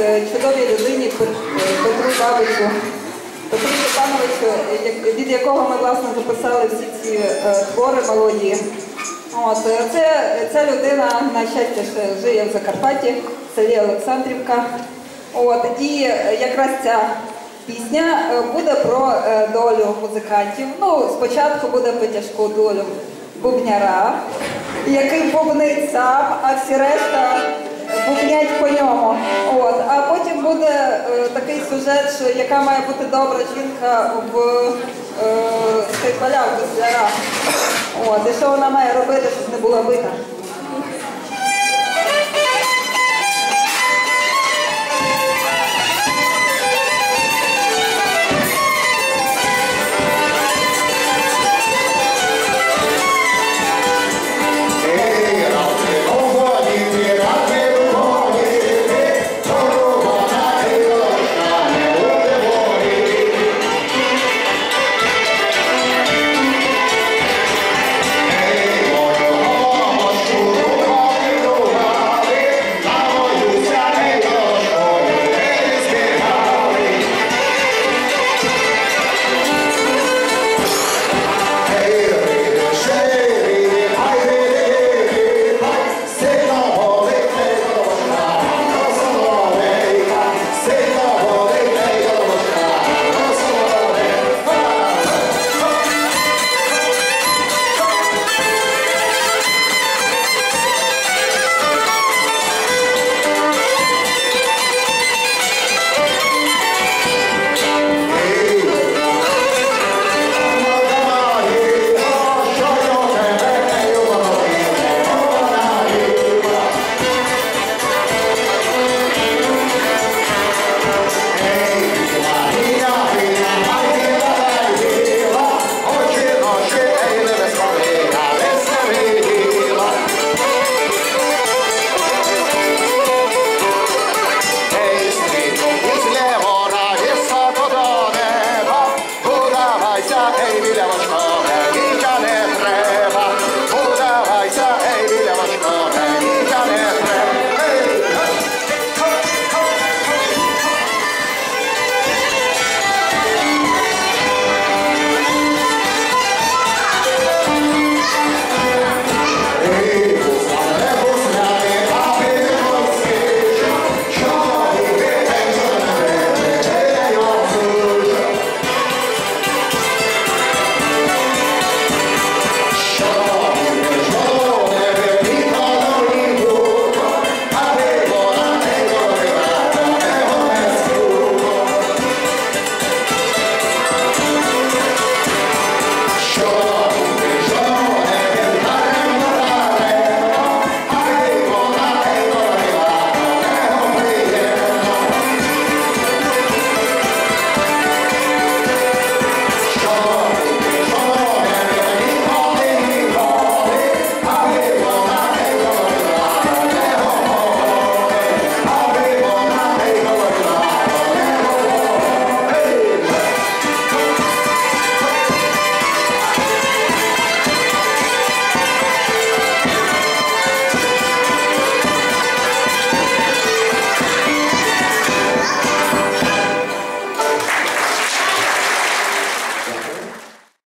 е, чудовій людині е, Петру Бабичу, Петру Степановичу, від якого ми власне записали всі ці е, твори мелодії. От, це, ця людина, на щастя, ще живе в Закарпатті, в селі Олександрівка. От, і якраз ця пісня буде про долю музикантів. Ну, спочатку буде про долю бубняра, який бубнить сам, а всі решта бубнять по ньому. От. А потім буде е, такий сюжет, що яка має бути добра жінка в е, скайпалях гусляра. От. І що вона має робити, щоб не була бита. Lord.